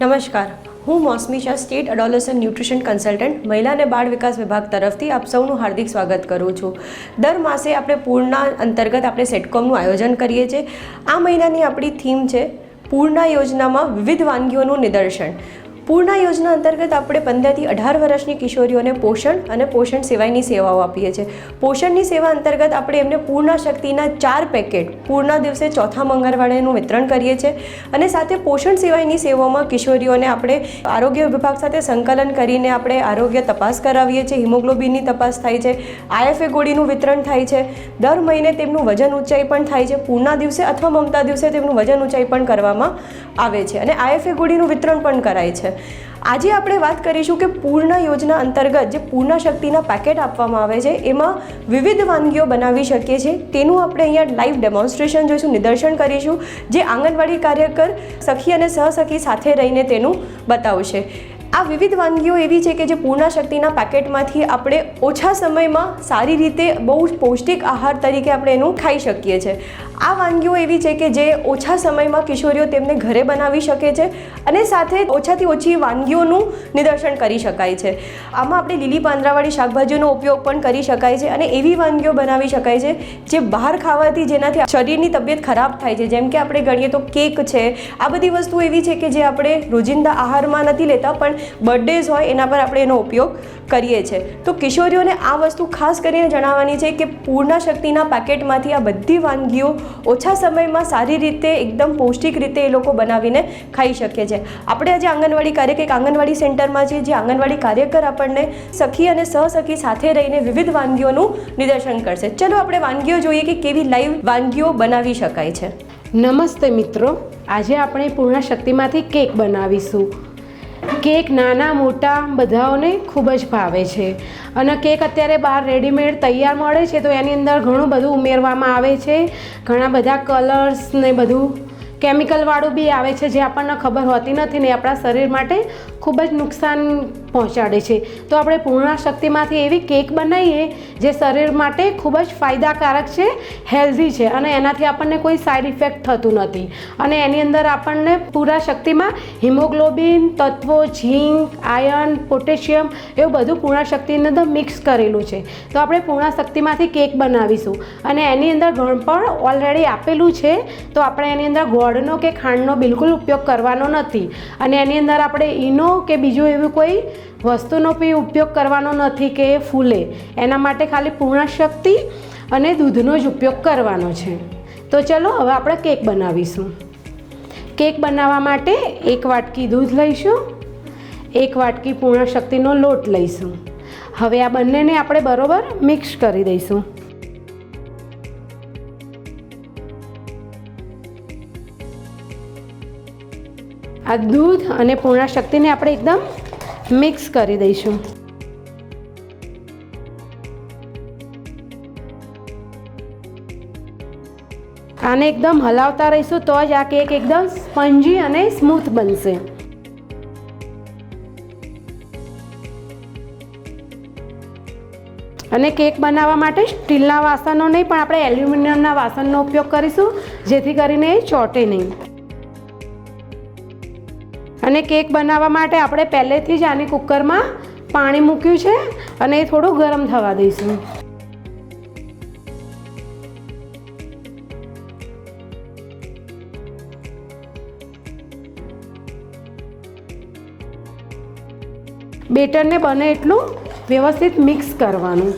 નમસ્કાર. હું Mausami Shah, state adolescent nutrition consultant, મહિલા અને બાળ વિકાસ વિભાગ તરફથી આપ સૌનું હાર્દિક સ્વાગત કરું છું. દર માસે આપણે પૂર્ણા અંતર્ગત આપણે સેટકોમનું આયોજન કરીએ છીએ. આ મહિનાની આપણી થીમ છે, પૂર્ણા યોજનામાં વિવિધ વાનગીઓનું નિદર્શન. પૂર્ણા યોજના અંતર્ગત આપણે પંદરથી અઢાર વર્ષની કિશોરીઓને પોષણ અને પોષણ સિવાયની સેવાઓ આપીએ છીએ. પોષણની સેવા અંતર્ગત આપણે એમને પૂર્ણા શક્તિના ચાર પેકેટ પૂર્ણા દિવસે ચોથા મંગળવારેનું વિતરણ કરીએ છીએ અને સાથે પોષણ સિવાયની સેવાઓમાં કિશોરીઓને આપણે આરોગ્ય વિભાગ સાથે સંકલન કરીને આપણે આરોગ્ય તપાસ કરાવીએ છીએ. હિમોગ્લોબિનની તપાસ થાય છે આઈએફએ ગોળીનું વિતરણ થાય છે, દર મહિને તેમનું વજન ઊંચાઈ પણ થાય છે, પૂર્ણા દિવસે અથવા મમતા દિવસે તેમનું વજન ઊંચાઈ પણ કરવામાં આવે છે અને આઈએફએ ગોળીનું વિતરણ પણ કરાય છે. આજે આપણે વાત કરીશું કે પૂર્ણ યોજના અંતર્ગત જે પૂર્ણ શક્તિના પેકેટ આપવામાં આવે છે, એમાં વિવિધ વાનગીઓ બનાવી શકીએ છીએ. તેનું આપણે અહીંયા લાઈવ ડેમોન્સ્ટ્રેશન જોઈશું, નિદર્શન કરીશું. જે આંગણવાડી કાર્યકર સખી અને સહસખી સાથે રહીને તેનું બતાવશે. આ વિવિધ વાનગીઓ એવી છે કે જે પૂર્ણ શક્તિના પેકેટમાંથી આપણે ઓછા સમયમાં સારી રીતે બહુ જ પૌષ્ટિક આહાર તરીકે આપણે એનું ખાઈ શકીએ છીએ. આ વાનગીઓ એવી છે કે જે ઓછા સમયમાં કિશોરીઓ તેમને ઘરે બનાવી શકે છે અને સાથે ઓછાથી ઓછી વાનગીઓનું નિદર્શન કરી શકાય છે. આમાં આપણે લીલી પાંદરાવાળી શાકભાજીનો ઉપયોગ પણ કરી શકાય છે અને એવી વાનગીઓ બનાવી શકાય છે જે બહાર ખાવાથી જેનાથી શરીરની તબિયત ખરાબ થાય છે. જેમ કે આપણે ગણીએ તો કેક છે. આ બધી વસ્તુ એવી છે કે જે આપણે રોજિંદા આહારમાં નથી લેતા પણ બર્થડેઝ હોય એના પર આપણે એનો ઉપયોગ કરીએ છીએ તો કિશોરીઓને આ વસ્તુ ખાસ કરીને જણાવવાની છે કે પૂર્ણા શક્તિના પેકેટમાંથી આ બધી વાનગીઓ ઓછા સમયમાં સારી રીતે, એકદમ પૌષ્ટિક રીતે એ લોકો બનાવીને ખાઈ શકે છે. આપણે આજે આંગણવાડી કાર્યકર એક આંગણવાડી સેન્ટરમાં છીએ, જે આંગણવાડી કાર્યકર આપણને સખી અને સહસખી સાથે રહીને વિવિધ વાનગીઓનું નિદર્શન કરશે. ચલો આપણે વાનગીઓ જોઈએ કે કેવી લાઈવ વાનગીઓ બનાવી શકાય છે. નમસ્તે મિત્રો. આજે આપણે પૂર્ણ શક્તિમાંથી કેક બનાવીશું. કેક નાના, મોટા બધાઓને ખૂબ જ ભાવે છે. અને કેક અત્યારે બહાર રેડીમેડ તૈયાર મળે છે, તો એની અંદર ઘણું બધું ઉમેરવામાં આવે છે. ઘણા બધા કલર્સ ને બધું. કેમિકલવાળું બી આવે છે, જે આપણને ખબર હોતી નથી ને આપણા શરીર માટે ખૂબ જ નુકસાન પહોંચાડે છે. તો આપણે પૂર્ણા શક્તિમાંથી એવી કેક બનાવીએ જે શરીર માટે ખૂબ જ ફાયદાકારક છે, હેલ્ધી છે અને એનાથી આપણને કોઈ સાઈડ ઇફેક્ટ થતું નથી. અને એની અંદર આપણને પૂરા શક્તિમાં હિમોગ્લોબિન, તત્વો, ઝીંક આયર્ન પોટેશિયમ એવું બધું પૂર્ણા શક્તિની અંદર મિક્સ કરેલું છે. તો આપણે પૂર્ણા શક્તિમાંથી કેક બનાવીશું. અને એની અંદર ગણપણ પણ ઓલરેડી આપેલું છે. તો આપણે એની અંદર ગોળનો કે ખાંડનો બિલકુલ ઉપયોગ કરવાનો નથી. અને એની અંદર આપણે ઈનો કે બીજું એવું કોઈ વસ્તુનો બી ઉપયોગ કરવાનો નથી કે એ ફૂલે. એના માટે ખાલી પૂર્ણ શક્તિ અને દૂધનો જ ઉપયોગ કરવાનો છે. તો ચલો હવે આપણે કેક બનાવીશું. કેક બનાવવા માટે એક વાટકી દૂધ લઈશું, એક વાટકી પૂર્ણ શક્તિનો લોટ લઈશું. હવે આ બંનેને આપણે બરોબર મિક્સ કરી દઈશું. આ દૂધ અને પૂર્ણા શક્તિને આપણે એકદમ મિક્સ કરી દઈશું. આને એકદમ હલાવતા રહીશું તો જ આ કેક એકદમ સ્પંજી અને સ્મૂથ બનશે. અને કેક બનાવવા માટે સ્ટીલના વાસણો નહીં, પણ આપણે એલ્યુમિનિયમના વાસણનો ઉપયોગ કરીશું, જેથી કરીને એ ચોટે નહીં. અને કેક બનાવવા માટે આપણે પહેલેથી જ આની કુકરમાં પાણી મૂક્યું છે અને એ થોડું ગરમ થવા દઈશું. બેટરને બને એટલું વ્યવસ્થિત મિક્સ કરવાનું.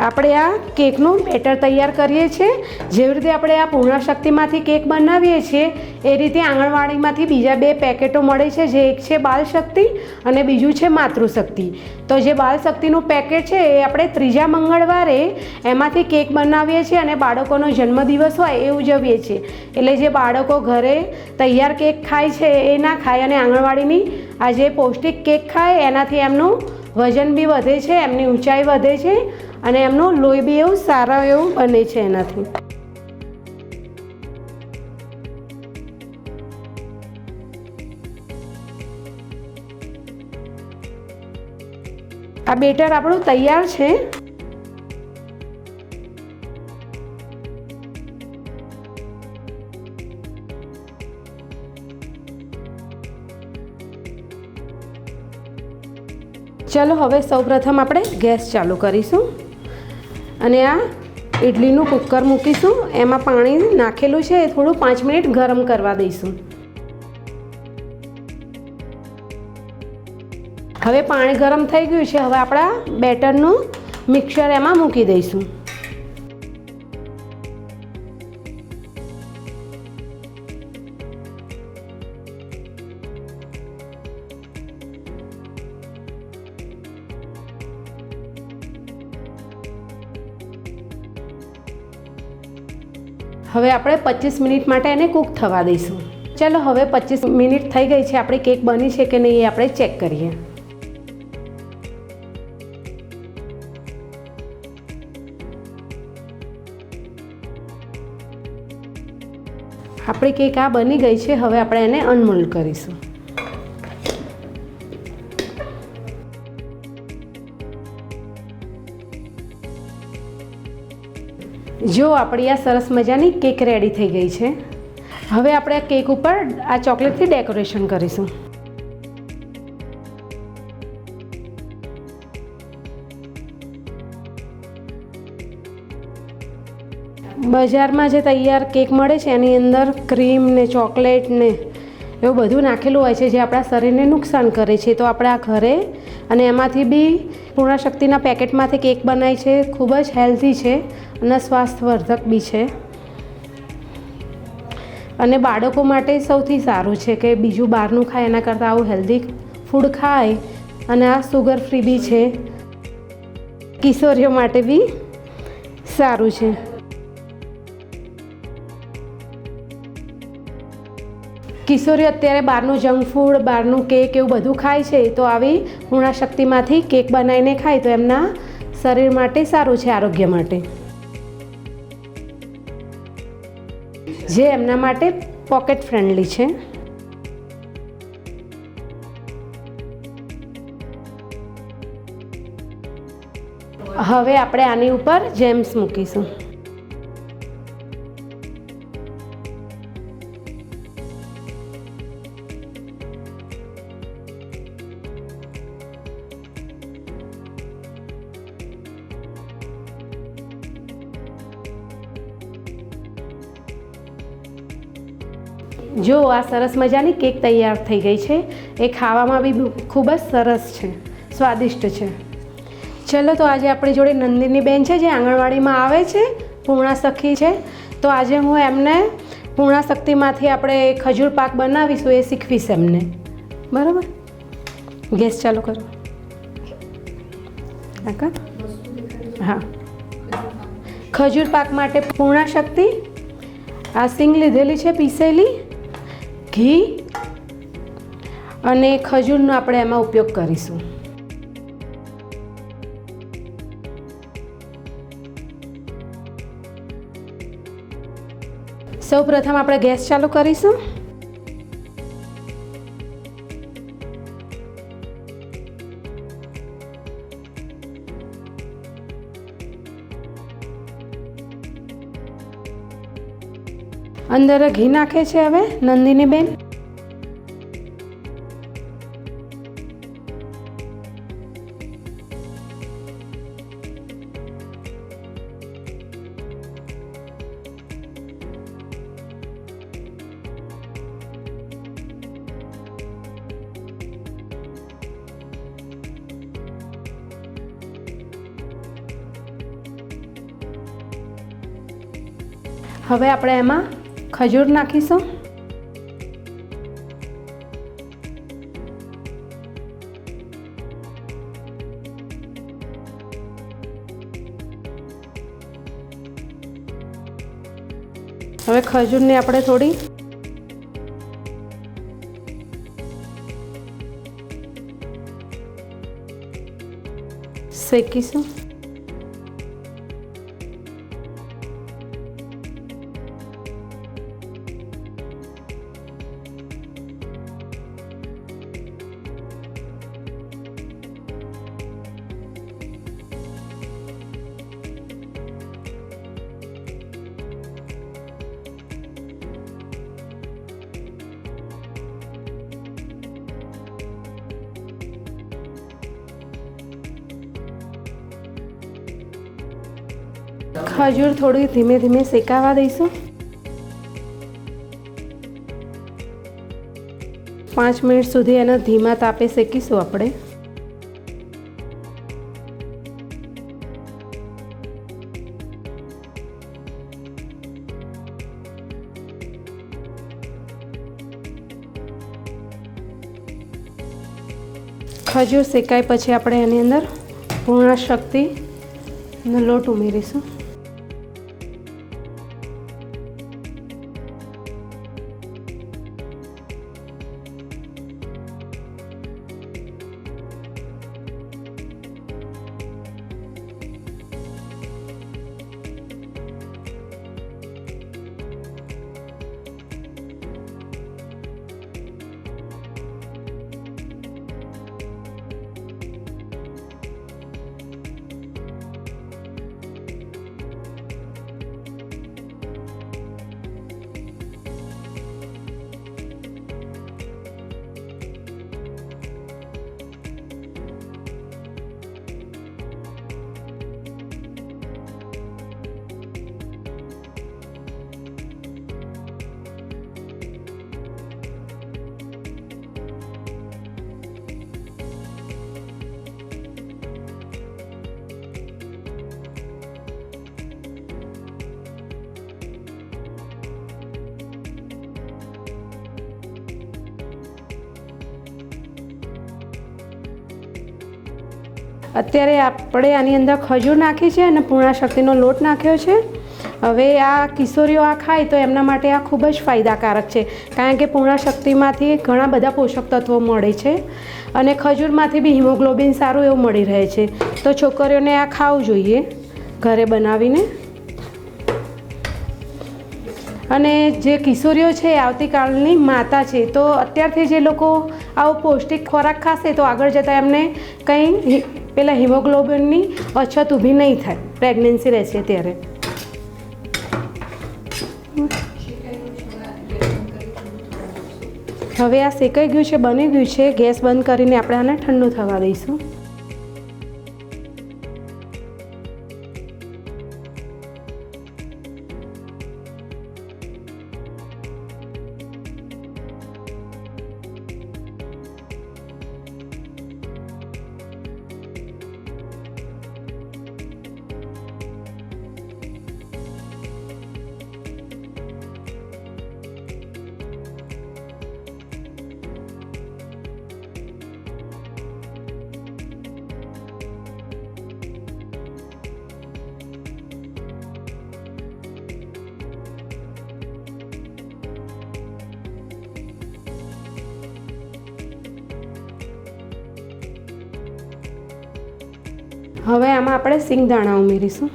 આપણે આ કેકનું બેટર તૈયાર કરીએ છીએ. જેવી રીતે આપણે આ પૂર્ણશક્તિમાંથી કેક બનાવીએ છીએ, એ રીતે આંગણવાડીમાંથી બીજા બે પેકેટો મળે છે. જે એક છે બાલશક્તિ અને બીજું છે માતૃશક્તિ. તો જે બાલશક્તિનું પેકેટ છે, એ આપણે ત્રીજા મંગળવારે એમાંથી કેક બનાવીએ છીએ અને બાળકોનો જન્મદિવસ હોય એ ઉજવીએ છીએ. એટલે જે બાળકો ઘરે તૈયાર કેક ખાય છે, એ ના ખાય અને આંગણવાડીની આ જે પૌષ્ટિક કેક ખાય, એનાથી એમનું વજન બી વધે છે, એમની ઊંચાઈ વધે છે. અને એમનો લોહી બી એવું સારા એવું બને છે એનાથી. આ બેટર આપણું તૈયાર છે. ચાલો હવે સૌપ્રથમ આપણે ગેસ ચાલુ કરીશું. અને આ ઇડલીનું કુકર મૂકીશું. એમાં પાણી નાખેલું છે, એ થોડું પાંચ મિનિટ ગરમ કરવા દઈશું. હવે પાણી ગરમ થઈ ગયું છે, હવે આપણા બેટરનું મિક્સર એમાં મૂકી દઈશું. હવે આપણે પચીસ મિનિટ માટે એને કૂક થવા દઈશું. ચાલો હવે પચીસ મિનિટ થઈ ગઈ છે, આપણી કેક બની છે કે નહીં એ આપણે ચેક કરીએ. આપણી કેક આ બની ગઈ છે, હવે આપણે એને અનમોલ્ડ કરીશું. જો આપણી આ સરસ મજાની કેક રેડી થઈ ગઈ છે, હવે આપણે આ કેક ઉપર આ ચોકલેટથી ડેકોરેશન કરીશું. બજારમાં જે તૈયાર કેક મળે છે, એની અંદર ક્રીમ ને ચોકલેટ ને એવું બધું નાખેલું હોય છે જે આપણા શરીરને નુકસાન કરે છે. તો આપણે આ ઘરે અને એમાંથી બી પૂર્ણશક્તિના પેકેટમાંથી કેક બનાવી છે. ખૂબ જ હેલ્ધી છે અને સ્વાસ્થ્યવર્ધક બી છે. અને બાળકો માટે સૌથી સારું છે કે બીજું બહારનું ખાય, એના કરતાં આવું હેલ્ધી ફૂડ ખાય અને આ સુગર ફ્રી બી છે. કિશોરીઓ માટે બી સારું છે. કિશોરીઓ અત્યારે બહારનું જંક ફૂડ બહારનું કેક એવું બધું ખાય છે, તો આવી પૂર્ણાશક્તિમાંથી કેક બનાવીને ખાય તો એમના શરીર માટે સારું છે, આરોગ્ય માટે. જે એમના માટે પોકેટ ફ્રેન્ડલી છે. હવે આપણે આની ઉપર જેમ્સ મૂકીશું. જો આ સરસ મજાની કેક તૈયાર થઈ ગઈ છે, એ ખાવામાં બી ખૂબ જ સરસ છે, સ્વાદિષ્ટ છે. ચલો તો આજે આપણી જોડે નંદિની બેન છે, જે આંગણવાડીમાં આવે છે, પૂર્ણા સખી છે, તો આજે હું એમને પૂર્ણા શક્તિમાંથી આપણે ખજૂર પાક બનાવીશું, એ શીખવીશ એમને. બરાબર? ગેસ ચાલુ કરો. હા. ખજૂર પાક માટે પૂર્ણા શક્તિ, આ સિંગ લીધેલી છે, પીસેલી. ઘી અને ખજૂરનો આપણે એમાં ઉપયોગ કરીશું. સૌ પ્રથમ આપણે ગેસ ચાલુ કરીશું. અંદર ઘી નાખે છે હવે નંદિની બેન હવે આપણે એમાં ખજૂર નાખીશું. હવે ખજૂરને આપણે થોડી શેકીશું. ખજૂર થોડી ધીમે ધીમે શેકાવા દઈશું. પાંચ મિનિટ સુધી એને ધીમા તાપે શેકીશું આપણે. ખજૂર શેકાય પછી આપણે એની અંદર પૂર્ણ શક્તિનો લોટ ઉમેરીશું. અત્યારે આપણે આની અંદર ખજૂર નાખી છે અને પૂર્ણા શક્તિનો લોટ નાખ્યો છે. હવે આ કિશોરીઓ આ ખાય તો એમના માટે આ ખૂબ જ ફાયદાકારક છે. કારણ કે પૂર્ણા શક્તિમાંથી ઘણા બધા પોષક તત્વો મળે છે અને ખજૂરમાંથી બી હિમોગ્લોબિન સારું એવું મળી રહે છે. તો છોકરીઓને આ ખાવું જોઈએ ઘરે બનાવીને. અને જે કિશોરીઓ છે આવતીકાલની માતા છે, તો અત્યારથી જે લોકો આવો પૌષ્ટિક ખોરાક ખાશે તો આગળ જતાં એમને કંઈ પેલા હિમોગ્લોબિનની અછત ઊભી નહીં થાય. પ્રેગ્નન્સી રહેશે ત્યારે. હવે આ શેકાઈ ગયું છે, બની ગયું છે. ગેસ બંધ કરીને આપણે આને ઠંડુ થવા દઈશું. હવે આમાં આપણે સિંગદાણા ઉમેરીશું.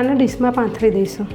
આને ડીશમાં પાથરી દઈશું.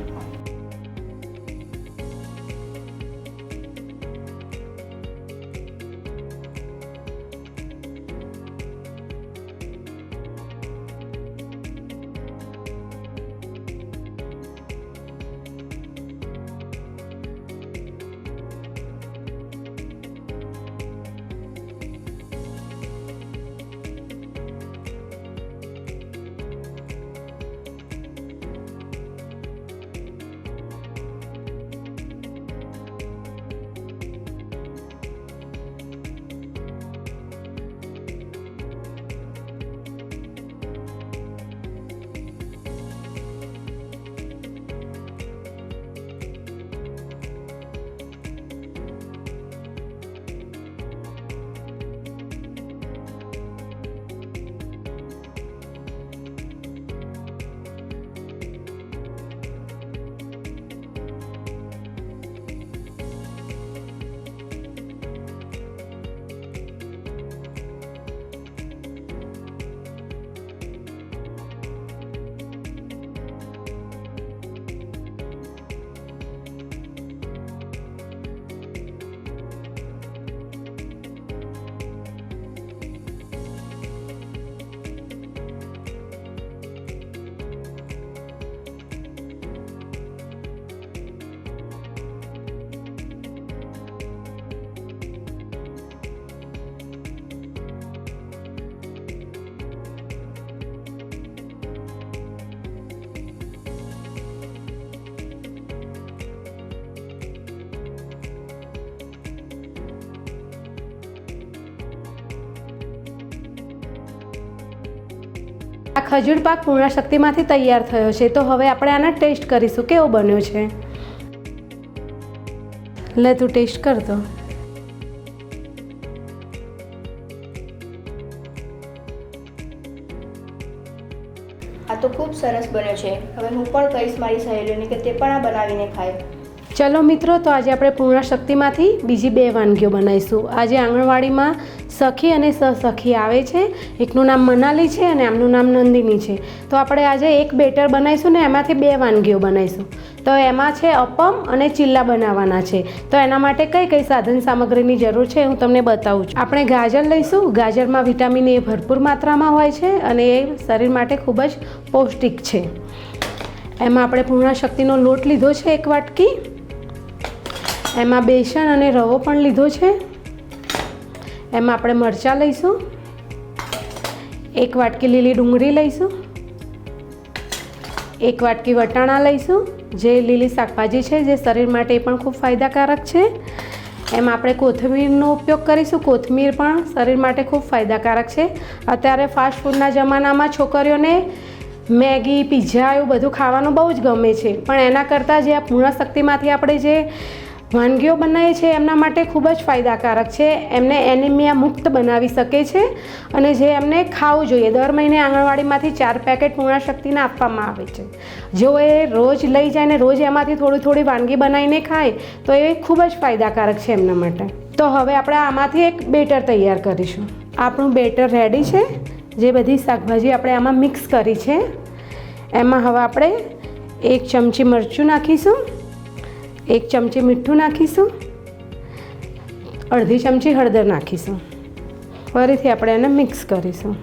આ ખજૂર પાક પૂર્ણ શક્તિમાંથી તૈયાર થયો છે. તો હવે આપણે આના ટેસ્ટ કરીશું. કેવો બન્યો છે? લે તું ટેસ્ટ કર તો. આ તો ખૂબ સરસ બન્યો છે. હવે હું પણ કહીશ મારી સહેલીઓને કે તે પણ આ બનાવીને ખાય. ચલો મિત્રો તો આજે આપણે પૂર્ણ શક્તિમાંથી બીજી બે વાનગીઓ બનાવીશું. આજે આંગણવાડીમાં સખી અને સસખી આવે છે. એકનું નામ મનાલી છે અને આમનું નામ નંદિની છે. તો આપણે આજે એક બેટર બનાવીશું ને એમાંથી બે વાનગીઓ બનાવીશું. તો એમાં છે અપમ અને ચીલ્લા બનાવવાના છે. તો એના માટે કઈ કઈ સાધન સામગ્રીની જરૂર છે હું તમને બતાવું છું. આપણે ગાજર લઈશું. ગાજરમાં વિટામિન એ ભરપૂર માત્રામાં હોય છે અને એ શરીર માટે ખૂબ જ પૌષ્ટિક છે. એમાં આપણે પૂર્ણ શક્તિનો લોટ લીધો છે એક વાટકી. એમાં બેસન અને રવો પણ લીધો છે. એમાં આપણે મરચાં લઈશું. એક વાટકી લીલી ડુંગળી લઈશું. એક વાટકી વટાણા લઈશું. જે લીલી શાકભાજી છે, જે શરીર માટે પણ ખૂબ ફાયદાકારક છે. એમાં આપણે કોથમીરનો ઉપયોગ કરીશું. કોથમીર પણ શરીર માટે ખૂબ ફાયદાકારક છે. અત્યારે ફાસ્ટ ફૂડના જમાનામાં છોકરીઓને મેગી પિઝા એવું બધું ખાવાનું બહુ જ ગમે છે. પણ એના કરતાં જે આ પૂર્ણશક્તિમાંથી આપણે જે વાનગીઓ બનાવીએ છીએ, એમના માટે ખૂબ જ ફાયદાકારક છે. એમને એનિમિયા મુક્ત બનાવી શકે છે અને જે એમને ખાવું જોઈએ. દર મહિને આંગણવાડીમાંથી ચાર પેકેટ પૂર્ણશક્તિને આપવામાં આવે છે. જો એ રોજ લઈ જાય ને રોજ એમાંથી થોડી થોડી વાનગી બનાવીને ખાય, તો એ ખૂબ જ ફાયદાકારક છે એમના માટે. તો હવે આપણે આમાંથી એક બેટર તૈયાર કરીશું. આપણું બેટર રેડી છે. જે બધી શાકભાજી આપણે આમાં મિક્સ કરી છે. એમાં હવે આપણે એક ચમચી મરચું નાખીશું. એક ચમચી મીઠું નાખીશું. અડધી ચમચી હળદર નાખીશું. ફરીથી આપણે એને મિક્સ કરીશું.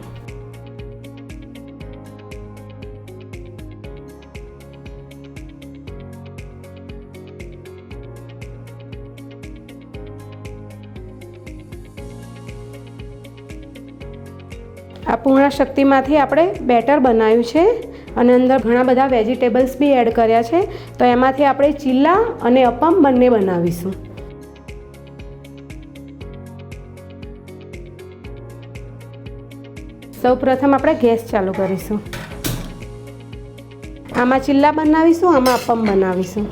આ પૂર્ણ શક્તિમાંથી આપણે બેટર બનાવ્યું છે. અને અંદર ઘણા બધા વેજીટેબલ્સ બી એડ કર્યા છે. તો એમાંથી આપણે ચીલા અને અપમ બંને બનાવીશું. સૌ પ્રથમ આપણે ગેસ ચાલુ કરીશું. આમાં ચીલા બનાવીશું, આમાં અપમ બનાવીશું.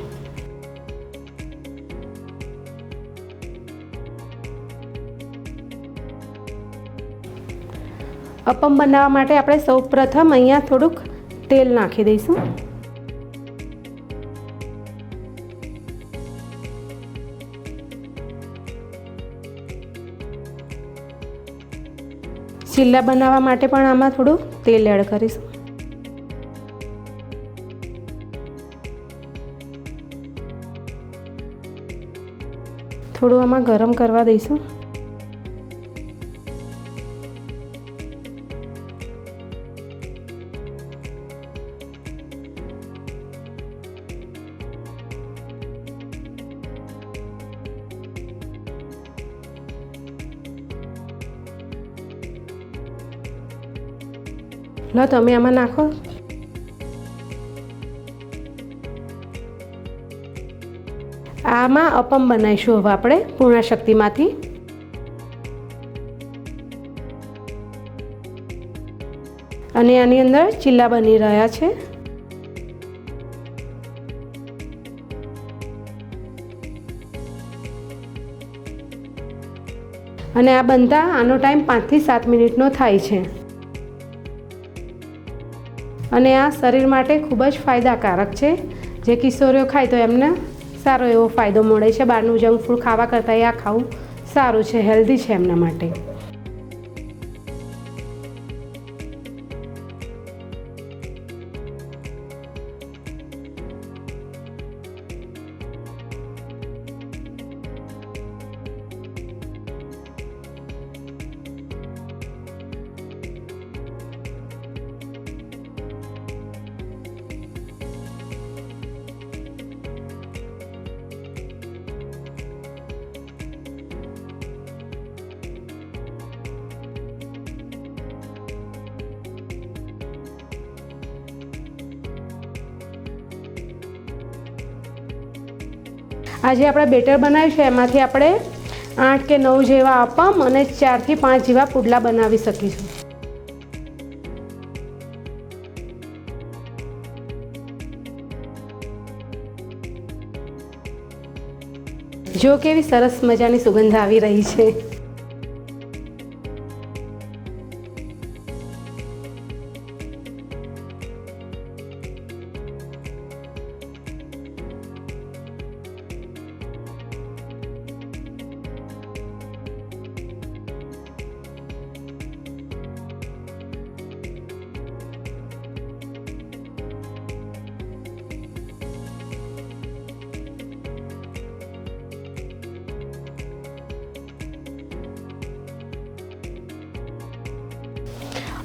અપમ બનાવવા માટે આપણે સૌ પ્રથમ અહીંયા થોડુંક તેલ નાખી દઈશું. ચીલા બનાવવા માટે પણ આમાં થોડું તેલ એડ કરીશું. થોડું આમાં ગરમ કરવા દઈશું. લો, તમે આમાં નાખો. આમાં અપમ બનાવીશું હવે આપણે પૂર્ણ શક્તિમાંથી અને આની અંદર ચીલા બની રહ્યા છે. અને આ બનતા આનો ટાઈમ પાંચથી સાત મિનિટનો થાય છે. અને આ શરીર માટે ખૂબ જ ફાયદાકારક છે. જે કિશોરીઓ ખાય તો એમને સારો એવો ફાયદો મળે છે. બહારનું જંક ફૂડ ખાવા કરતાં આ ખાવું સારું છે, હેલ્ધી છે એમના માટે. જે આપણે બેટર બનાવ્યું છે, એમાંથી આપણે આઠ કે નવ જેવા અપમ અને ચારથી પાંચ જેવા પુડલા બનાવી શકીશું. જો કેવી સરસ મજાની સુગંધ આવી રહી છે.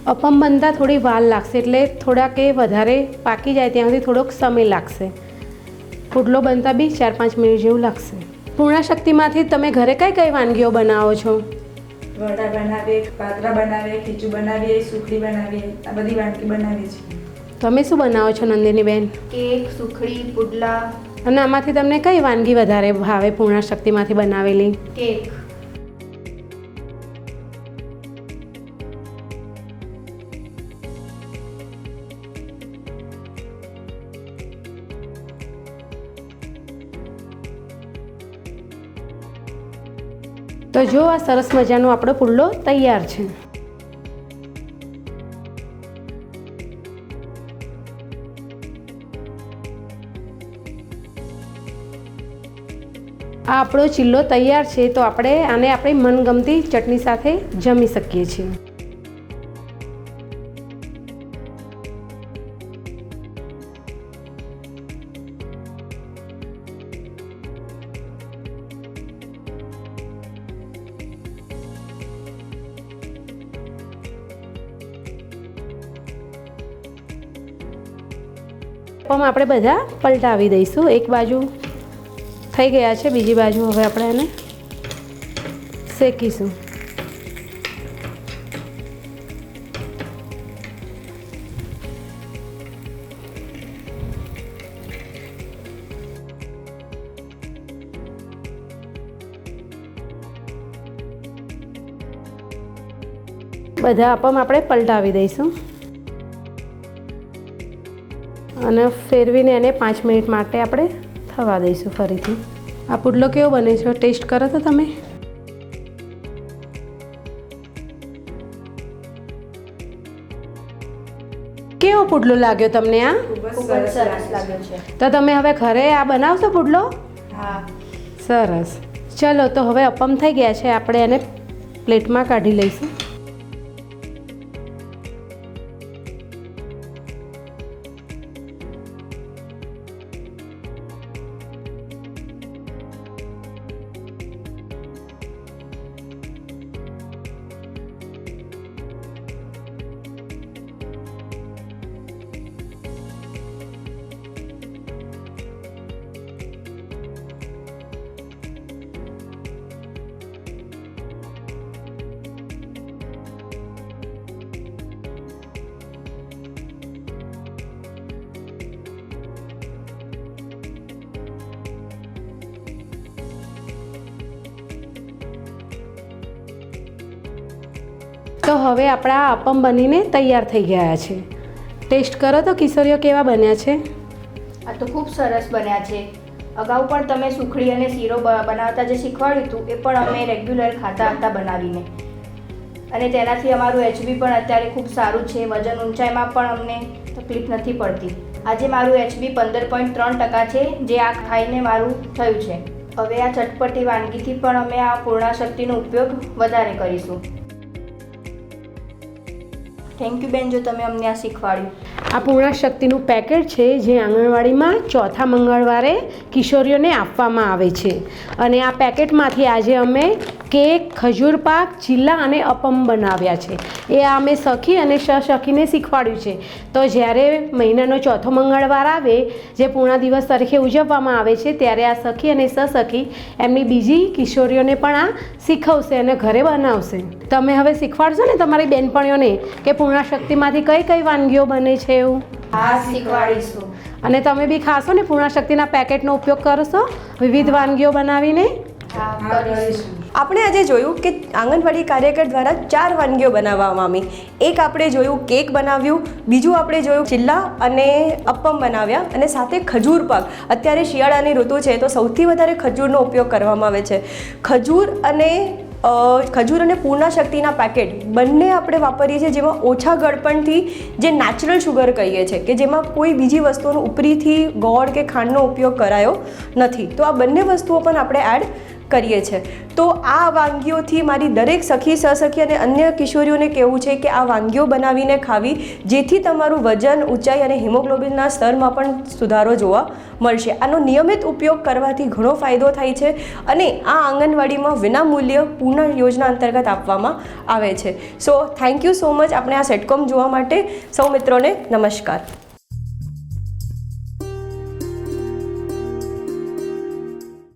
અપમ બનતા થોડી વાર લાગશે એટલે થોડાક એ વધારે પાકી જાય ત્યાં સુધી થોડોક સમય લાગશે. પુડલો બનતા બી ચાર પાંચ મિનિટ જેવું લાગશે. પૂર્ણા શક્તિમાંથી તમે ઘરે કઈ કઈ વાનગીઓ બનાવો છો? વડા બનાવીએ પાતરા બનાવીએ ખીચું બનાવીએ સુખડી બનાવીએ આ બધી વાનગી બનાવીએ છીએ. તમે શું બનાવો છો નંદિની બેન? કેક સુખડી પુડલા. અને આમાંથી તમને કઈ વાનગી વધારે ભાવે પૂર્ણા શક્તિમાંથી બનાવેલી? કેક. તો જો આ સરસ મજાનો આપણો પુલ્લો તૈયાર છે. આ આપણો ચિલ્લો તૈયાર છે તો આપણે આને આપણી મનગમતી ચટણી સાથે જમી શકીએ છીએ. પણ આપણે બધા પલટાવી દઈશું. એક બાજુ થઈ ગયા છે, બીજી બાજુ હવે આપણે એને શેકીશું. બધા આપમ આપણે પલટાવી દઈશું. અને ફેરવીને એને પાંચ મિનિટ માટે આપણે થવા દઈશું ફરીથી. આ પુડલો કેવો બને છે? ટેસ્ટ કરો તો તમે. કેવો પુડલો લાગ્યો તમને આ? સરસ લાગ્યો છે. તો તમે હવે ઘરે આ બનાવશો પુડલો? હા. સરસ. ચલો તો હવે અપમ થઈ ગયા છે. આપણે એને પ્લેટમાં કાઢી લઈશું. હવે આપણા અપમ બનીને તૈયાર થઈ ગયા છે. ટેસ્ટ કરો તો કિશોરીઓ કેવા બન્યા છે? આ તો ખૂબ સરસ બન્યા છે. અગાઉ પણ તમે સુખડી અને શીરો બનાવતા જે શીખવાડ્યું હતું, એ પણ અમે રેગ્યુલર ખાતા હતા બનાવીને. અને તેનાથી અમારું એચબી પણ અત્યારે ખૂબ સારું છે. વજન ઊંચાઈમાં પણ અમને તકલીફ નથી પડતી. આજે મારું એચબી પંદર પોઈન્ટ ત્રણ ટકા છે, જે આ ખાઈને મારું થયું છે. હવે આ ચટપટી વાનગીથી પણ અમે આ પૂર્ણાશક્તિનો ઉપયોગ વધારે કરીશું. થેન્ક યુ બેન, જો તમે અમને આ શીખવાડ્યું. આ પૂર્ણા શક્તિનું પેકેટ છે જે આંગણવાડીમાં ચોથા મંગળવારે કિશોરીઓને આપવામાં આવે છે. અને આ પેકેટમાંથી આજે અમે કેક ખજૂર પાક ચીલા અને અપમ બનાવ્યા છે. એ આ અમે સખી અને સખીને શીખવાડ્યું છે. તો જ્યારે મહિનાનો ચોથો મંગળવાર આવે જે પૂર્ણા દિવસ તરીકે ઉજવવામાં આવે છે ત્યારે આ સખી અને સસખી એમની બીજી કિશોરીઓને પણ આ શીખવશે અને ઘરે બનાવશે. તમે હવે શીખવાડશો ને તમારી બેનપણીઓને કે પૂર્ણા શક્તિમાંથી કઈ કઈ વાનગીઓ બને છે એવું? હા શીખવાડીશું. અને તમે બી ખાશો ને પૂર્ણા શક્તિના પેકેટનો ઉપયોગ કરશો? વિવિધ વાનગીઓ બનાવીને? હા કરીશું. આપણે આજે જોયું કે આંગણવાડી કાર્યકર દ્વારા ચાર વાનગીઓ બનાવવામાં આવી. એક આપણે જોયું કેક બનાવ્યું, બીજું આપણે જોયું ચિલ્લા અને અપ્પમ બનાવ્યા અને સાથે ખજૂર પાક. અત્યારે શિયાળાની ઋતુ છે તો સૌથી વધારે ખજૂરનો ઉપયોગ કરવામાં આવે છે. ખજૂર અને ખજૂર અને પૂર્ણા શક્તિના પેકેટ બંને આપણે વાપરીએ છીએ જેમાં ઓછા ગળપણથી જે નેચરલ શુગર કહીએ છીએ કે જેમાં કોઈ બીજી વસ્તુઓનો ઉપરીથી ગોળ કે ખાંડનો ઉપયોગ કરાયો નથી. તો આ બંને વસ્તુઓ પણ આપણે એડ કરીએ છીએ તો આ વાનગીઓથી મારી દરેક સખી, સહસખી અને અન્ય કિશોરીઓને કહેવું છે કે આ વાનગીઓ બનાવીને ખાવી, જેથી તમારું વજન ઊંચાઈ અને હિમોગ્લોબિનના સ્તરમાં પણ સુધારો જોવા મળશે. આનો નિયમિત ઉપયોગ કરવાથી ઘણો ફાયદો થાય છે અને આ આંગણવાડીમાં વિનામૂલ્ય પૂર્ણ યોજના અંતર્ગત આપવામાં આવે છે. So thank you so much આપણે આ સેટકોમ જોવા માટે સૌ મિત્રોને નમસ્કાર.